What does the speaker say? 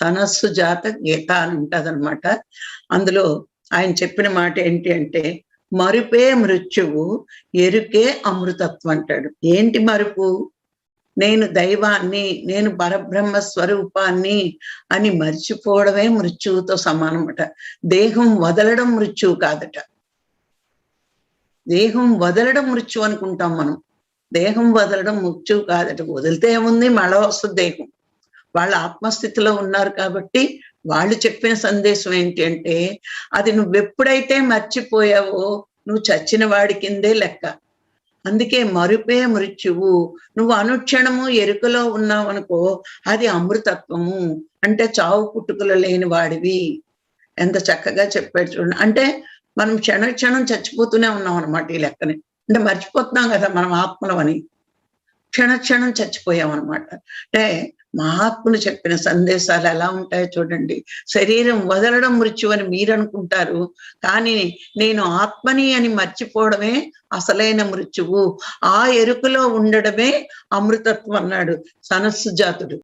సనస్సు జాత గీత అని ఉంటదన్నమాట. అందులో ఆయన చెప్పిన మాట ఏంటి అంటే మరుపే మృత్యువు ఎరుకే అమృతత్వం అంటాడు. ఏంటి మరుపు? నేను దైవాన్ని నేను పరబ్రహ్మ స్వరూపాన్ని అని మర్చిపోవడమే మృత్యువుతో సమానమట. దేహం వదలడం మృత్యువు కాదట. దేహం వదలడం మృత్యు అనుకుంటాం మనం. దేహం వదలడం మృత్యువు కాదట. వదిలితే ఏముంది? మళ్ళా వస్తుంది దేహం. వాళ్ళ ఆత్మస్థితిలో ఉన్నారు కాబట్టి వాళ్ళు చెప్పిన సందేశం ఏంటి అంటే అది నువ్వు ఎప్పుడైతే మర్చిపోయావో నువ్వు చచ్చిన వాడి కిందే లెక్క. అందుకే మరుపే మృత్యువు. నువ్వు అనుక్షణము ఎరుకలో ఉన్నావనుకో అది అమృతత్వము. అంటే చావు పుట్టుకలు లేని వాడివి. ఎంత చక్కగా చెప్పాడు చూడండి. అంటే మనం క్షణ క్షణం చచ్చిపోతూనే ఉన్నాం అనమాట ఈ లెక్కని. అంటే మర్చిపోతున్నాం కదా మనం ఆత్మలం అని క్షణ క్షణం చచ్చిపోయాం అనమాట అంటే మహాత్ములు చెప్పిన సందేశాలు ఎలా ఉంటాయో చూడండి. శరీరం వదలడం మృత్యు అని మీరు అనుకుంటారు కానీ నేను ఆత్మని అని మర్చిపోవడమే అసలైన మృత్యువు. ఆ ఎరుకలో ఉండడమే అమృతత్వం అన్నాడు సనస్సు జాతుడు.